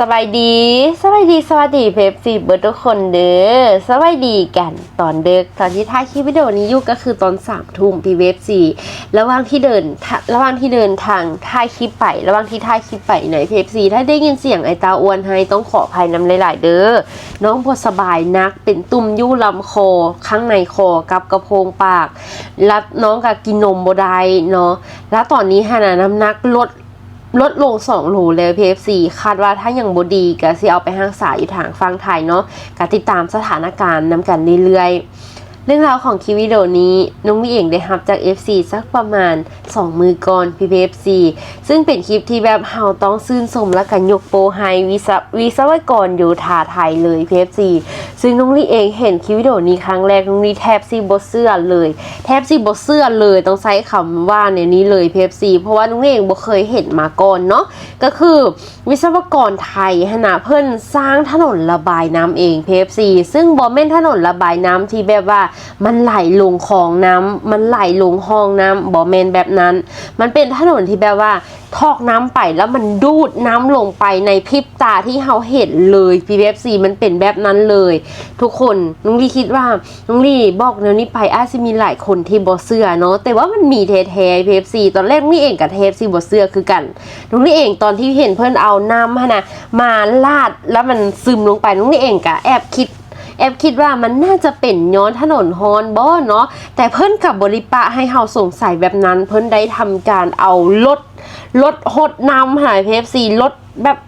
สบายดีสบายดีสวัสดีเพฟซีเบิร์ดทุกคนเด้อสบายดีกันตอนเด็กตอนที่ถ่ายคลิปวิดีโอนี้อยู่ก็คือตอนสามทุ่มพี่เวฟซีระหว่างที่เดินระหว่างที่เดินทางถ่ายคลิปไประหว่างที่ถ่ายคลิปไปในเพฟซีถ้าได้ยินเสียงไอตาอ้วนให้ต้องขออภัยนำหลายๆเด้อน้องพอสบายนักเป็นตุ่มยู่ลำคอข้างในคอกับกระโพงปากแล้วน้องก็กินนมบ่ได้เนาะแล้วตอนนี้ฮานาน้ำหนักลด ลดลง 2 โลแล้ว PFC คาดว่าถ้ายังบดีก็สิเอาไปห้างสายอยู่ทางฟังไทยเนาะก็ติดตามสถานการณ์นำกันเรื่อยๆ เรื่องราวของคลิปวิดีโอนี้ น้องมีเองได้รับจาก FC สักประมาณ 2 มือก่อน PPFC ซึ่งเป็นคลิปที่แบบเฮาต้องซื่นสมและกันยกโปรไฮวิศวิศวกรโยธาไทยเลย PFC ซึ่งน้องลี่เองเห็นคลิปวิดีโอนี้ครั้งแรกน้องลี่แทบซีบเสื้อเลย แทบซีบเสื้อเลยต้องใช้คำว่าในนี้เลย PFC เพราะว่าน้องลี่เองบ่เคยเห็นมาก่อนเนาะก็คือวิศวกรไทยหนาเพิ่อนสร้างถนนระบายน้ำเอง PFC ซึ่งบ่แม่นถนนระบายน้ำที่แบบว่ามันไหลลงคลองน้ำมันไหลลงห้องน้ำบ่แม่นแบบนั้น มันเป็นถนนที่แบบว่า ทอกน้ำไปแล้วมันดูดน้ำลงไปในพริบตาที่เราเห็นเลย PFC มันเป็นแบบนั้นเลย ทุกคนน้องลี่คิดว่าน้องลี่บอกแนวนี้ไปอาจจะมีหลายคนที่บ่เชื่อเนาะแต่ว่ามันมีแท้ๆ PFC ตอนแรกนี่เองกับ PFC บ่เชื่อคือกันน้องลี่เองตอนที่เห็นเพื่อนเอาน้ำนะมาลาดแล้วมันซึมลงไปน้องลี่เองก็แอบคิด แอบคิดว่ามันน่าจะเป็นย้อนถนนฮอนบ่เนาะแต่เพิ่นกับบริปะให้เฮาสงสัยแบบนั้น เพิ่นได้ทำการเอารถรถหดนำหายเพฟซีรถแบบ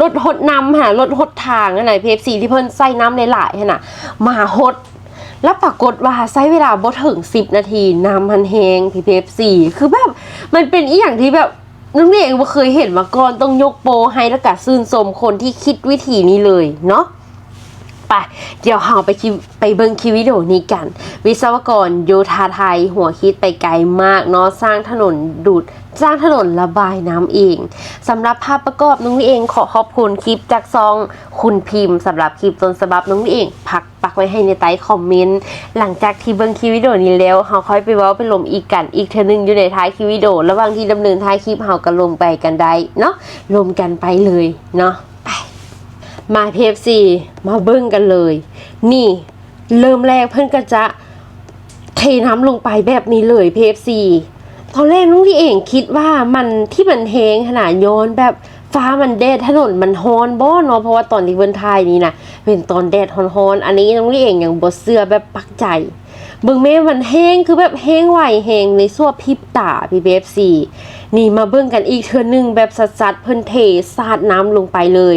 รถหดนำหารถหดทางอะไรเพฟซีที่เพิ่นใส่น้ำหลายๆหั่น่ะมาหดแล้วปรากฏว่าใช้เวลาบ่ถึง10นาทีน้ำมันแหงพีเพฟซีคือแบบมันเป็นอีหยังที่แบบน้องเองบ่เคยเห็นมาก่อนต้องยกโปให้แล้วก็ซื่นชมคนที่คิดวิธีนี้เลยเนาะ ไป เดี๋ยวเราไปคิวไปเบิ่งคิวิดีโอนี้กัน วิศวกรโยธาไทย หัวคิดไปไกลมากเนาะสร้างถนนดูดสร้างถนนระบายน้ำเองสำหรับภาพประกอบน้องนี่เองขอขอบคุณคลิปจากซองคุณพิมพ์สำหรับคลิปต้นฉบับน้องนี่เองพักปักไว้ให้ในใต้คอมเมนต์หลังจากที่เบิ่งคลิปวิดีโอนี้แล้วเราค่อยไปว้าไปลมอีกกันอีกเทอนึงอยู่ในท้ายคลิปวิดีโอระหว่างที่ดำเนินท้ายคลิปเราก็ลมไปกันได้เนาะลมกันไปเลยเนาะ มา PFC มาเบิ้งกันเลย นี่เริ่มแรกเพื่อนก็จะเทน้ำลงไปแบบนี้เลย PFC ตอนแรกน้องที่เองคิดว่ามันที่มันแหงขนาดย้อนแบบฟ้ามันแดดถนนมันฮอนบ่เนาะเพราะว่าตอนที่เวินไทยนี่นะเป็นตอนแดดฮอนๆอันนี้น้องที่เองอย่างบดเสื้อแบบปักใจ เบิ่งแม่มันแห้งคือแบบแห้งไหวแห้งในส่วพริบตา PBFC นี่มาเบิ่งกันอีกเทือหนึงแบบสัดๆเพิ่นเทสาดน้ำลงไปเลย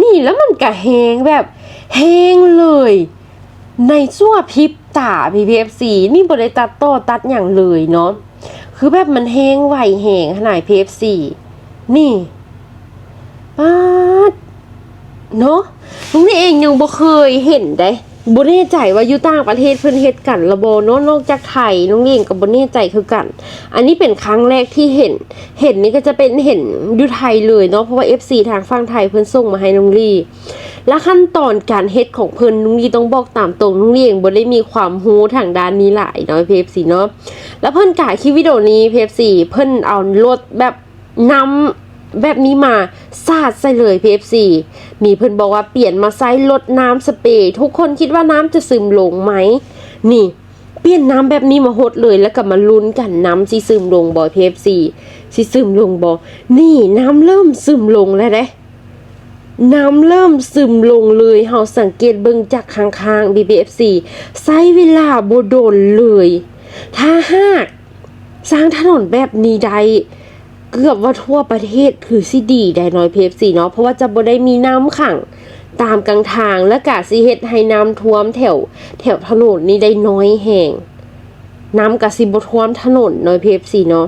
นี่แล้วมันก็แห้งแบบแห้งเลย ในส่วพริบตา PPFC นี่บ่ได้ตัดต่อตัดอย่างเลยเนาะคือแบบมันแห้งไหวแห้งขนาด PFC นี่ป๊าดเนาะลุงนี่เองยังบ่เคยเห็นได้ บ่แน่ใจว่าอยู่ต่างประเทศเพิ่นเฮ็ดกันระบ่เนาะนอกจากไทยลุงนี่งก็บ่แน่ใจคือกัน อันนี้เป็นครั้งแรกที่เห็น เห็นนี่ก็จะเป็นเห็นอยู่ไทยเลยเนาะเพราะว่า FC ทางฝั่งไทยเพิ่นส่งมาให้ลุงลี่ และขั้นตอนการเฮ็ดของเพิ่นลุงลี่ต้องบอกตามตรงลุงเลี่เองบ่ได้มีความรู้ทางด้านนี้หลายเนาะ PFC เนาะแล้วเพิ่นกะคลิปวิดีโอนี้ PFC เพิ่นเอารถแบบนำ แบบนี้มาสาดใส่เลย PFC มีเพิ่อนบอกว่าเปลี่ยนมาใส่ลดน้ำสเปรย์ทุกคนคิดว่าน้ำจะซึมลงไหม นี่ เปลี่ยนน้ำแบบนี้มาหดเลยแล้วก็มาลุ้นกันน้ำสิซึมลงบ่ PFC สิซึมลงบ่นี่น้ำเริ่มซึมลงแล้วเด้น้ำเริ่มซึมลงเลยเฮาสังเกตเบิ่งจากข้างๆ BBFC ใช้เวลาบ่โดนเลย ถ้าหากสร้างถนนแบบนี้ได้ เกือบว่าทั่วประเทศคือสิดีได้น้อยเพฟซีเนาะเพราะว่าจะบ่ได้มีน้ำขังตามกลางทางและกะสิเฮ็ดให้น้ำท่วมแถว แถวถนนนี้ได้น้อยแห่งน้ำกะสิบ่ท่วมถนนน้อยเพฟซีเนาะ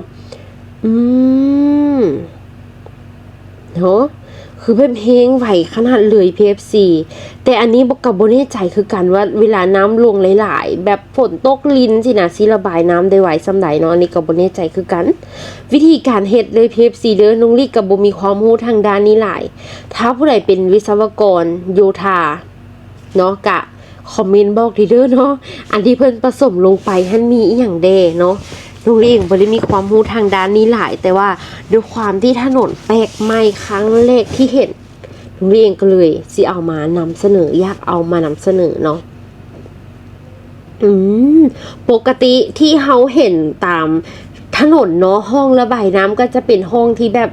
อืมเนาะ คือเพิ่มเพลงไหวขนาดเลย PFC แต่อันนี้บอกกับโบแน่ใจคือกันว่าเวลาน้ำลงหลาย ๆ แบบฝนตกลินสินะสิระบายน้ำได้ไหวสำใดเนาะอันนี้ก็บ่แน่ใจคือกัน วิธีการเฮ็ดเลย PFC เด้อน้องลี่กับบมีความรู้ทางด้านนี้หลาย ถ้าผู้ใดเป็นวิศวกรโยธาเนาะกะคอมเมนต์บอกทีเด้อเนาะอันที่เพิ่นผสมลงไปหันมีอีหยังแดเนาะ น้องลี่เองบ่ได้มีความรู้ทางด้านนี้หลาย แต่ว่าด้วยความที่ถนนแปลกใหม่ครั้งแรกที่เห็นลุงลี่เองก็เลยสิเอามานำเสนออยากเอามานำเสนอเนาะอืมปกติที่เขาเห็นตามถนนเนาะห้องระบายน้ำก็จะเป็นห้องที่แบบ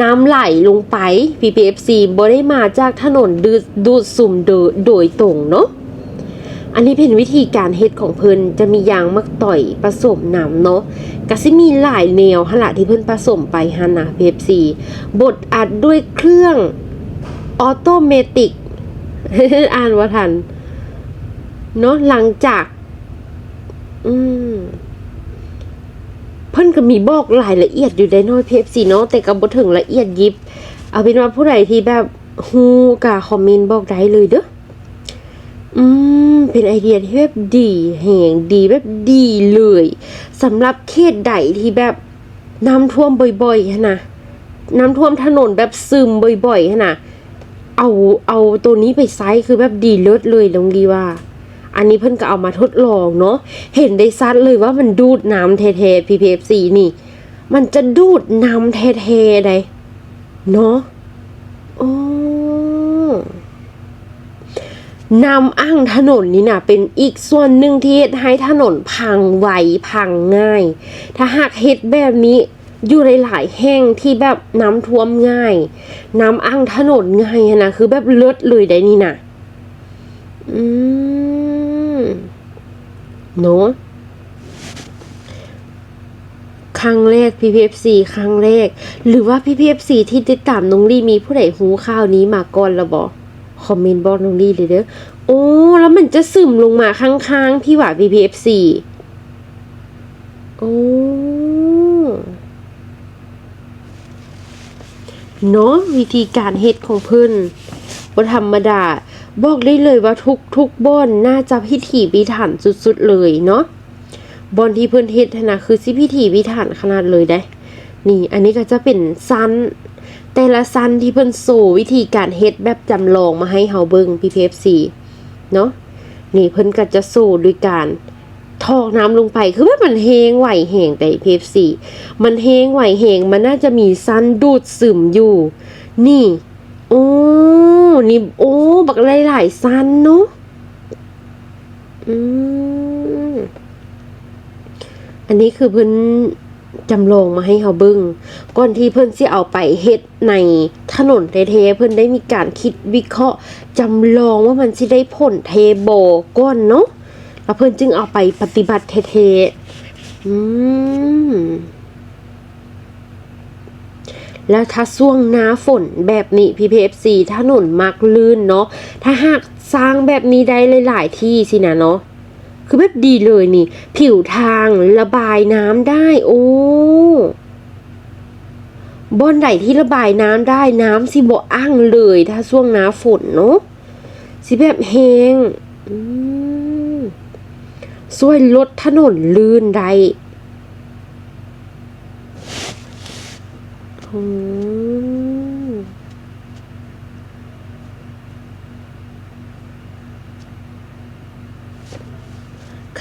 น้ำไหลลงไป PPFC บ่ได้มาจากถนนดูดดูดสุ่มโดยโดยตรงเนาะ อันนี้เป็นวิธีการเฮ็ดของเพิ่นจะมียางมักต่อยผสมน้ำเนาะก็สิมีหลายแนวหนละที่เพิ่นผสมไปหั่นนะ PFC บดอัดด้วยเครื่องออโตเมติกอ่านว่าทันเนาะหลังจาก อืมเพิ่นก็มีบอกรายละเอียดอยู่ได้น้อย PFC เนาะแต่ก็บ่ถึงละเอียดยิบ เอาเป็นว่าผู้ใดที่แบบฮู้ก็คอมเมนต์บอกได้เลยเด้ออืม เป็นไอเดียที่แบบดีแห่งดีแบบดีเลยสำหรับเขตใดที่แบบน้ำท่วมบ่อยๆนะน้ำท่วมถนนแบบซึมบ่อยๆนะเอาเอาตัวนี้ไปไซส์คือแบบดีเลิศเลยลงดีว่า อันนี้เพิ่นก็เอามาทดลองเนาะเห็นได้ซัดเลยว่ามันดูดน้ำแท้ๆ PPFC นี่ มันจะดูดน้ำแท้ๆไดเนาะอ๋อ นำอ้างถนนนี่นะเป็นอีกส่วนหนึ่งที่เฮ็ดให้ถนนพังไวพังง่าย ถ้าหากเฮ็ดแบบนี้อยู่หลายๆแห่งที่แบบน้ำท่วมง่าย น้ำอ้างถนนง่ายนะคือแบบเลิศเลยได้นี่นะอืมเนาะครั้งแรก PPFC ครั้งแรก หรือว่า PPFC ที่ติดตามน้องลี่มีผู้ใดหูข่าวนี้มาก่อนแล้วบอ คอมเมนต์บอกน้องดีเลยเด้อโอ้แล้วมันจะซึมลงมาข้างๆพี่หว่า VPFC โอ้เนาะวิธีการเฮ็ดของเพิ่นบ่ธรรมดา บอกได้เลยว่าทุกทุกบ่อนน่าจะพิถีพิถันสุดๆเลยเนาะบ่อนที่เพิ่นเฮ็ดนะคือสิพิถีพิถันขนาดเลยได้ นี่ อันนี้ก็จะเป็นซัน แต่ละซันที่เพิ่นโซวิธีการเฮ็ดแบบจำลองมาให้เฮาเบิ่ง PPFC เนาะนี่เพิ่นก็จะโซด้วยการทอกน้ำลงไปคือแบบมันเฮงไหวแหงแต่ PFC มันเฮงไหวแหงมันน่าจะมีซันดูดซึมอยู่ นี่โอ้นี่โอ้บักหลายๆซันเนาะอืมอันนี้คือเพิ่น จำลองมาให้เฮาเบิ่งก่อนที่เพิ่นสิเอาไปเฮ็ดในถนนแท้ๆเพิ่นได้มีการคิดวิเคราะห์จำลองว่ามันสิได้ผลเทโบก่อนเนาะแล้วเพิ่นจึงเอาไปปฏิบัติแท้ๆอืมแล้วถ้าช่วงหน้าฝนแบบนี้ PPFC ถนนมักลื่นเนาะถ้าหากสร้างแบบนี้ได้หลายๆที่สินะเนาะ คือแบบดีเลยนี่ ผิวทางระบายน้ำได้ โอ้บอนไหนที่ระบายน้ำได้น้ำสิบ่อ้างเลย ถ้าช่วงหน้าฝนเนาะสิแบบแหงอืมช่วยลดถนนลื่นได้อืม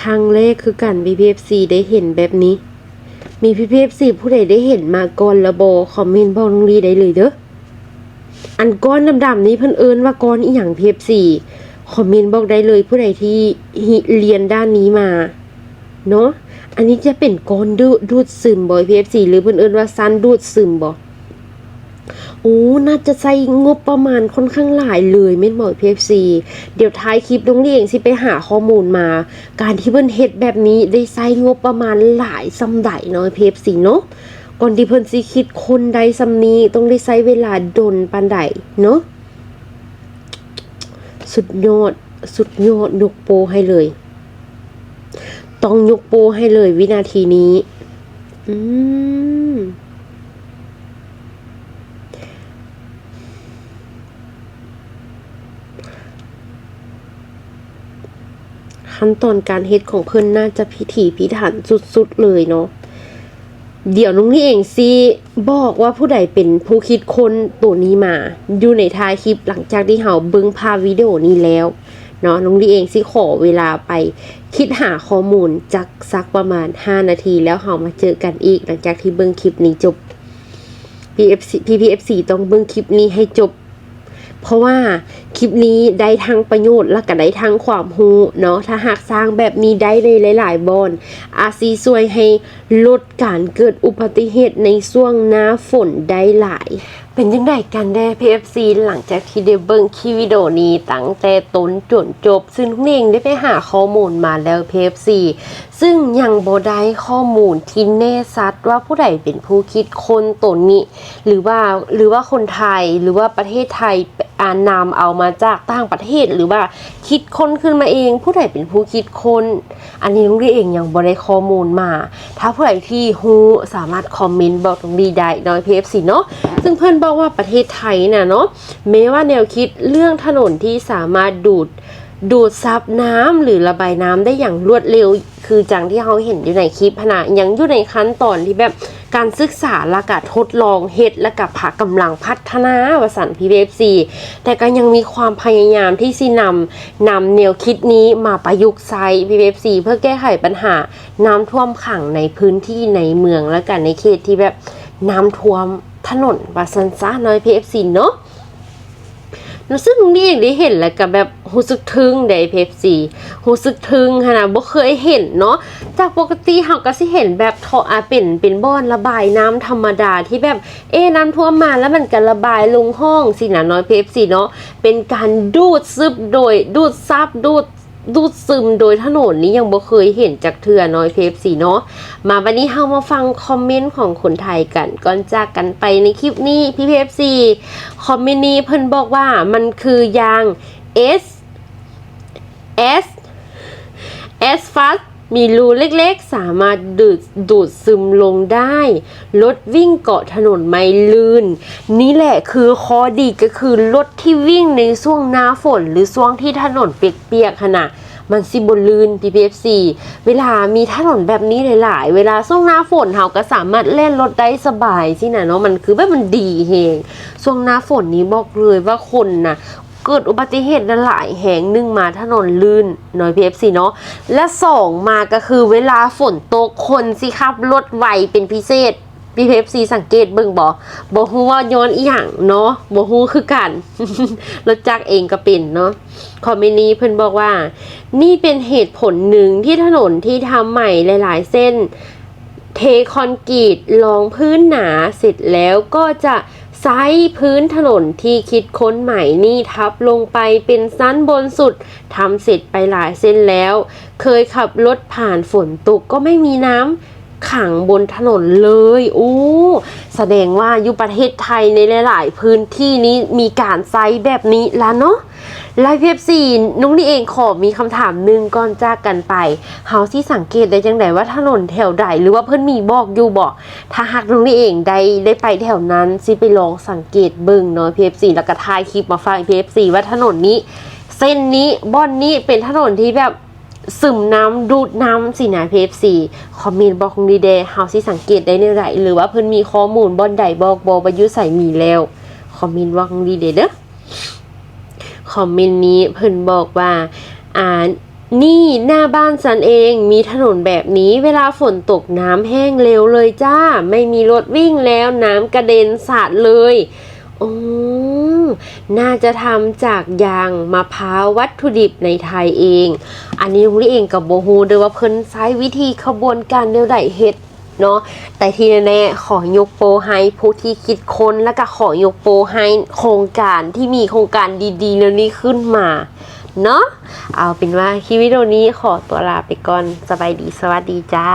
ครั้งแรกคือกัน PPFC ได้เห็นแบบนี้ มี PPFC ผู้ใดได้เห็นมาก่อนระบอคอมเมนต์บอกน้องลีได้เลยเด้ออันก้อนดำๆนี้เพิ่นเอิ้นว่าก้อนอีหยัง PPFC คอมเมนต์บอกได้เลยผู้ใดที่เรียนด้านนี้มาเนาะอันนี้จะเป็นก้อนดูดซึมบ่ PPFC หรือเพิ่นเอิ้นว่าซันดูดซึมบ่ โอ้น่าจะใช้งบประมาณค่อนข้างหลายเลยเม่นบอก PFC เดี๋ยวท้ายคลิปน้องเลียงสิไปหาข้อมูลมา การที่เพิ่นเฮ็ดแบบนี้ได้ใช้งบประมาณหลายซำใดเนาะ PFC เนาะก่อนที่เพิ่นสิคิดคนใดซำนี้ต้องได้ใช้เวลาดนปานใดเนาะสุดยอดสุดยอดยกโปให้เลย ต้องยกโปให้เลยวินาทีนี้ อืม ขั้นตอนการเฮ็ดของเพิ่นน่าจะพิถีพิถันสุดๆเลยเนาะเดี๋ยวน้องนี่เองสิบอกว่าผู้ใดเป็นผู้คิดคนตัวนี้มา อยู่ในท้ายคลิปหลังจากที่เฮาเบิ่งภาพวิดีโอนี้แล้วเนาะน้องดีเองสิขอเวลาไปคิดหาข้อมูลจากสักประมาณ 5 นาทีแล้วเฮามาเจอกันอีกหลังจากที่เบิ่งคลิปนี้จบ PFC PPFC ต้องเบิ่งคลิปนี้ให้จบ เพราะว่าคลิปนี้ได้ทั้งประโยชน์และก็ได้ทั้งความรู้เนาะถ้าหากสร้างแบบนี้ได้ในหลาย ๆ บอนอาจซีช่วยให้ลดการเกิดอุบัติเหตุในช่วงหน้าฝนได้หลาย เป็นยังไงกันแน่ PFC หลังจากที่ได้เบิ่งคลิปวิดีโอนี้ตั้งแต่ต้นจนจบ ซึ่งทุกเองได้ไปหาข้อมูลมาแล้ว PFC ซึ่งยังบ่ได้ข้อมูลที่แน่ชัดว่าผู้ใดเป็นผู้คิดคนตัวนี้ หรือว่าหรือว่าคนไทยหรือว่าประเทศไทย อานำเอามาจากต่างประเทศหรือว่าคิดค้นขึ้นมาเอง ผู้ใดเป็นผู้คิดค้น อันนี้ลุงดีเองยังบ่ได้ข้อมูลมา ถ้าผู้ใดที่ฮู้สามารถคอมเมนต์บอกตรงดีได้น้อย PFC เนาะซึ่งเพื่อนบอกว่าประเทศไทยน่ะเนาะแม้ว่าแนวคิดเรื่องถนนที่สามารถดูดดูดซับน้ำหรือระบายน้ำได้อย่างรวดเร็ว คือจังที่เขาเห็นอยู่ในคลิปพนะยังอยู่ในขั้นตอนที่แบบ การศึกษาและกะทดลองเฮ็ดและกะผากำลังพัฒนาวสันพีเอฟซีแต่ก็ยังมีความพยายามที่สินำนำแนวคิดนี้มาประยุกต์ใช้พีเอฟซีเพื่อแก้ไขปัญหาน้ำท่วมขังในพื้นที่ในเมืองและกันในเขตที่แบบน้ำท่วมถนนว่าซันซ่าน้อยพีเอฟซีเนาะ แล้วซึ่งลุงนี่างได้เห็นแล้วก็แบบรู้สึกทึ่งได้เพปซีรู้สึกทึ่งขนาดบ่เคยเห็นเนาะจากปกติเฮาก็สิเห็นแบบท่ออาเป็นเป็นบ่อนระบายน้ำธรรมดาที่แบบเอ๊น้ำท่วมมาแล้วมันก็ระบายลงห้องสินะน้อยเพปซีเนาะเป็นการดูดซึบโดยดูดซับดูด ดูดซึมโดยถนนนี้ยังบ่เคยเห็นจากเทือน้อยเพฟสีเนาะมาวันนี้เฮามาฟังคอมเมนต์ของคนไทยกันก่อนจากกันไปในคลิปนี้พี่เพฟซีคอมเมนต์นี้เพิ่นบอกว่ามันคือยาง S S S f a s มีรูเล็กๆ สามารถดูดดูดซึมลงได้ รถวิ่งเกาะถนนไม่ลื่น นี่แหละคือข้อดีก็คือรถที่วิ่งในช่วงหน้าฝน หรือช่วงที่ถนนเปียกๆขนาดมันสิบนลื่น PPFC เวลามีถนนแบบนี้หลาย ๆ เวลาช่วงหน้าฝนเราก็สามารถเล่นรถได้สบายสินะเนาะมันคือแบบมันดีเฮงช่วงหน้าฝนนี้บอกเลยว่าคนนะ เกิดอุบัติเหตุหลายแห่งหนึ่งมาถนนลื่นน้อย PFC เนาะและสองมาก็คือเวลาฝนตกคนสิขับรถไวเป็นพิเศษพี่เพฟซีสังเกตเบิ่งบ่บ่ฮู้ว่าย้อนอีหยังเนาะบ่ฮู้คือกันรถจักรเองก็เป็นเนาะคอมเมนต์นี้เพิ่นบอกว่า นี่เป็นเหตุผลหนึ่งที่ถนนที่ทำใหม่หลาย ๆ เส้น เทคอนกรีตรองพื้นหนาเสร็จแล้วก็จะ ไซพื้นถนนที่คิดค้นใหม่นี่ทับลงไปเป็นสั้นบนสุดทำเสร็จไปหลายเส้นแล้ว เคยขับรถผ่านฝนตกก็ไม่มีน้ำ ขังบนถนนเลยโอ้แสดงว่าอยู่ประเทศไทยในหลาย ๆ พื้นที่นี้มีการไซแบบนี้แล้วเนาะไลฟ์เพบซีนุ้งนี่เองขอมีคำถามหนึ่งก่อนจากกันไปเฮาที่สังเกตได้จังไดว่าถนนแถวใดหรือว่าเพื่อนมีบอกอยู่บอกถ้าหากนุ้งนี่เองได้ได้ไปแถวนั้นสิไปลองสังเกตเบิ่งเนาะเอฟซีแล้วก็ถ่ายคลิปมาฟังเอฟซีว่าถนนนี้ เส้นนี้บ่อนนี้เป็นถนนที่แบบ ซึมน้ำดูดน้ำสินะพีเอฟซีคอมเมนต์บอกคงดีเดเฮาที่สังเกตได้ในไรหรือว่าเพิ่นมีข้อมูลบอนใดบอกบอกว่ายู่ใส่มีแล้ว คอมเมนต์ว่าคงดีเดเด้อคอมเมนต์นี้เพิ่นบอกว่าอ่านี่หน้าบ้านฉันเองมีถนนแบบนี้เวลาฝนตกน้ำแห้งเร็วเลยจ้า ไม่มีรถวิ่งแล้วน้ำกระเด็นสาดเลย โอ้น่าจะทำจากยางมะพร้าววัตถุดิบในไทยเอง อันนี้ลุงลี่เองกับโบฮูเดยว่าเพิ่นใช้วิธีขบวนการเดียวใดเฮ็ดเนาะแต่ที่แน่ๆขอยกโปรให้ผู้ที่คิดค้นแล้วก็ขอยกโปรให้โครงการที่มีโครงการดีๆเรื่องนี้ขึ้นมาเนาะเอาเป็นว่าคลิปวิดีโอนี้ขอตัวลาไปก่อนสบายดีสวัสดีจ้า